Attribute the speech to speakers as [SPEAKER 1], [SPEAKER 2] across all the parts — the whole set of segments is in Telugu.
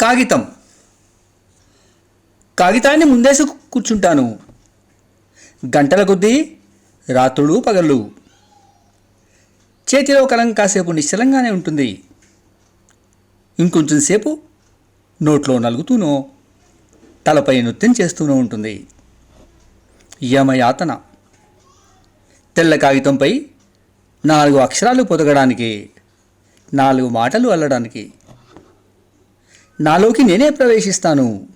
[SPEAKER 1] కాగితం. కాగితాన్ని ముందేసి కూర్చుంటాను. గంటల కొద్దీ రాత్రులు పగళ్ళు. చేతిలో కలం కాసేపు నిశ్చలంగానే ఉంటుంది. ఇంకొంచెం సేపు నోట్లో నలుగుతూనో తలపై నృత్యం చేస్తూనో ఉంటుంది. యమయాతన. తెల్ల కాగితంపై నాలుగు అక్షరాలు పొదగడానికి నాలుగు మాటలు అల్లడానికి. నాలోకి నేనే ప్రవేశిస్తాను.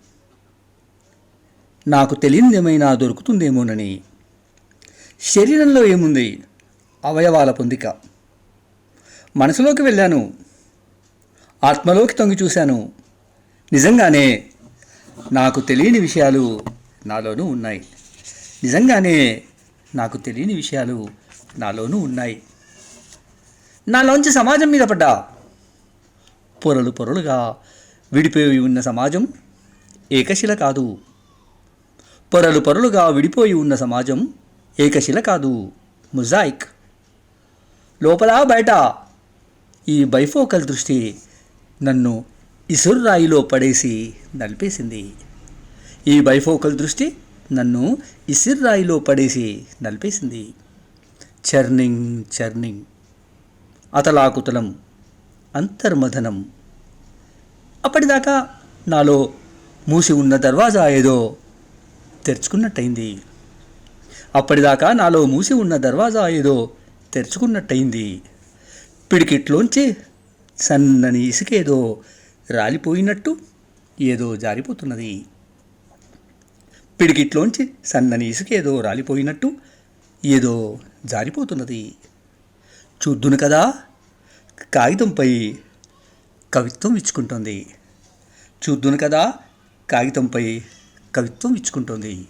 [SPEAKER 1] నాకు తెలియనిదేమైనా దొరుకుతుందేమోనని. శరీరంలో ఏముంది? అవయవాల పొందిక. మనసులోకి వెళ్ళాను. ఆత్మలోకి తొంగి చూశాను. నిజంగానే నాకు తెలియని విషయాలు నాలోనూ ఉన్నాయి. నిజంగానే నాకు తెలియని విషయాలు నాలోనూ ఉన్నాయి. నాలోంచి సమాజం మీద పడ్డా. పొరలు పొరలుగా విడిపోయి ఉన్న సమాజం ఏకశిల కాదు. పొరలు పొరలుగా విడిపోయి ఉన్న సమాజం ఏకశిల కాదు. ముజాయిక్. లోపల బయట ఈ బైఫోకల్ దృష్టి నన్ను ఇసుర్రాయిలో పడేసి నలిపేసింది. ఈ బైఫోకల్ దృష్టి నన్ను ఇసిర్రాయిలో పడేసి నలిపేసింది. Churning churning. అతలాకుతలం అంతర్మథనం. అప్పటిదాకా నాలో మూసి ఉన్న దర్వాజా ఏదో తెరుచుకున్నట్టయింది. అప్పటిదాకా నాలో మూసి ఉన్న దర్వాజా ఏదో తెరుచుకున్నట్టయింది. పిడికిట్లోంచి సన్నని ఇసుకేదో రాలిపోయినట్టు ఏదో జారిపోతున్నది. పిడికిట్లోంచి సన్నని ఇసుకేదో రాలిపోయినట్టు ఏదో జారిపోతున్నది. చూద్దును కదా కాగితంపై కవిత్వం ఇచ్చుకుంటోంది. చూద్దును కదా కాగితంపై కవిత్వం ఇచ్చుకుంటోంది.